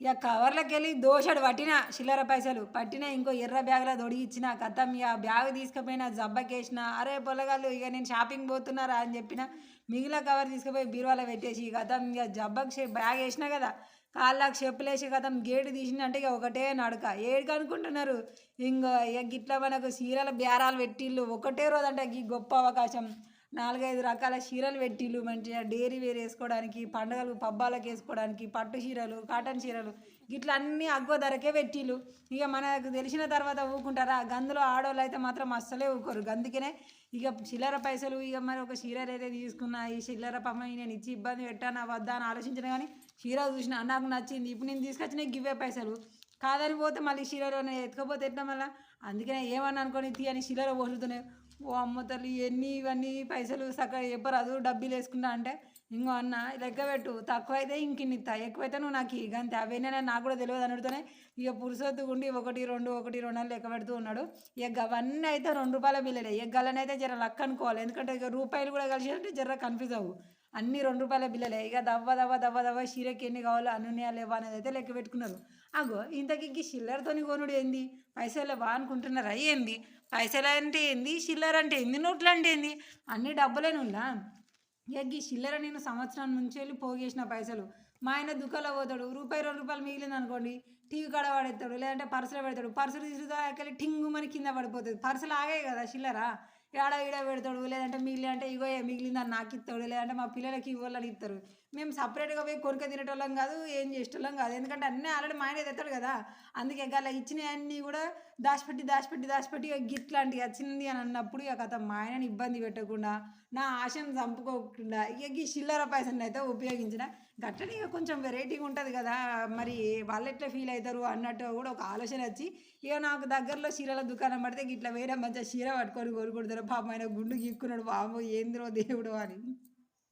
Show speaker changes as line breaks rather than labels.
ఇక కవర్లోకి వెళ్ళి దోషడు పట్టిన చిల్లర పైసలు పట్టిన ఇంకో ఎర్ర బ్యాగ్లో దొడిగిచ్చిన కథం ఇక బ్యాగ్ తీసుకుపోయిన జబ్బకేసిన అరే పొలగాళ్ళు ఇక నేను షాపింగ్ పోతున్నారా అని చెప్పిన మిగిలిన కవర్ తీసుకుపోయి బీరువాలో పెట్టేసి కథం ఇక జబ్బకి బ్యాగ్ వేసిన కదా కాళ్ళకు చెప్పులేసి కథం గేటు తీసిన అంటే ఇక ఒకటే నడక. ఏడుకు అనుకుంటున్నారు? ఇంకో ఇక గిట్ల మనకు చీరల బేరాలు పెట్టిళ్ళు ఒకటే రోజు అంటే గొప్ప అవకాశం. నాలుగైదు రకాల చీరలు పెట్టిళ్ళు మంచిగా డైరీ వేర్ వేసుకోవడానికి పండుగలు పబ్బాలకు వేసుకోవడానికి పట్టు చీరలు కాటన్ చీరలు ఇట్లా అన్నీ అగ్గో ధరకే పెట్టిళ్ళు. ఇక మనకు తెలిసిన తర్వాత ఊకుంటారా? గందులో ఆడవాళ్ళు అయితే మాత్రం అస్సలే ఊకోరు. అందుకనే ఇక చిల్లర పైసలు ఇక మరి ఒక చీర అయితే తీసుకున్నా ఈ చిల్లర పమ్మ నేను ఇచ్చి ఇబ్బంది పెట్టానా వద్దా అని ఆలోచించిన. కానీ చీర చూసిన నాకు నచ్చింది. ఇప్పుడు నేను తీసుకొచ్చిన గివ్వే పైసలు. కాదని పోతే మళ్ళీ శిలలో ఎత్తుకపోతే ఎట్లా మళ్ళీ? అందుకనే ఏమన్నా అనుకోని తీ అని శిలలో పోసుతున్నాయి ఓ అమ్మ తల్లి ఎన్ని ఇవన్నీ పైసలు సక్కగా చెప్పరాదు డబ్బీలు వేసుకుంటా అంటే ఇంకో అన్న లెక్క పెట్టు. తక్కువ అయితే ఇంకిన్ని ఇస్తా ఎక్కువైతే నువ్వు నాకు ఇక అంతే అవన్నీ నాకు కూడా తెలియదు అనుడుతూనే ఇక పురుషోత్తు ఉండి ఒకటి రెండు ఒకటి రెండు అని లెక్క పెడుతూ ఉన్నాడు. ఇక అవన్నీ అయితే రెండు రూపాయల బిల్లులే. ఇక గల్లనైతే జర లక్క అనుకోవాలి. ఎందుకంటే ఇక రూపాయలు కూడా కలిసి అంటే జర కన్ఫ్యూజ్ అవ్వు. అన్ని రెండు రూపాయల బిల్లలే ఇక దవ్వ దవ్వ దవ్వ దవ్వ షీరకి ఎన్ని కావాలో అన్ని ఉన్నాయా లేవా అనేది అయితే లెక్క పెట్టుకున్నారు. అగో ఇంతకి ఈ చిల్లరతోని కొనుడు ఏంది? పైసలు లేవా అనుకుంటున్నారా? ఏంది? పైసలు అంటే ఏంది? చిల్లర అంటే ఏంది? నోట్లు అంటే ఏంది? అన్ని డబ్బులేనులా ఇక ఈ చిల్లర నేను సంవత్సరం నుంచి వెళ్ళి పోగేసిన పైసలు. మా ఆయన దుకాణంలో పోతాడు. రూపాయి రెండు రూపాయలు మిగిలింది అనుకోండి టీవీ కాడ పడేస్తాడు లేదంటే పర్సులో పెడతాడు. పర్సులు తీసుకుని టింగు మన కింద పడిపోతుంది. పర్సులు ఆగాయి కదా చిల్లర? ఆడ ఈడ పెడతాడు? లేదంటే మిగిలి అంటే ఇగో ఏ మిగిలిందని నాకు ఇస్తాడు? లేదంటే మా పిల్లలకి ఇవ్వాలని ఇస్తారు. మేము సపరేట్గా పోయి కొనుక తినేటోళ్ళం కాదు ఏం చేసేటోళ్ళం కాదు. ఎందుకంటే అన్నీ ఆల్రెడీ మా ఆయన తెస్తాడు కదా. అందుకే గల ఇచ్చినవన్నీ కూడా దాచిపెట్టి దాచిపెట్టి దాచిపెట్టి గిట్లాంటివి వచ్చింది అని అన్నప్పుడు ఇక కథ మా ఆయనని ఇబ్బంది పెట్టకుండా నా ఆశను చంపుకోకుండా ఇక ఈ చిల్లర పైసలు అయితే ఉపయోగించిన. గట్టని ఇక కొంచెం వెరైటీగా ఉంటుంది కదా. మరి వాళ్ళు ఎట్లా ఫీల్ అవుతారు అన్నట్టు కూడా ఒక ఆలోచన వచ్చి ఇక నాకు దగ్గరలో చీరల దుకాణం పడితే ఇట్లా వేరే మంచిగా చీర పట్టుకొని కోరుకుంటారు పాప ఆయన గుండు గీక్కున్నాడు. బాబు ఏందిరో దేవుడు అని.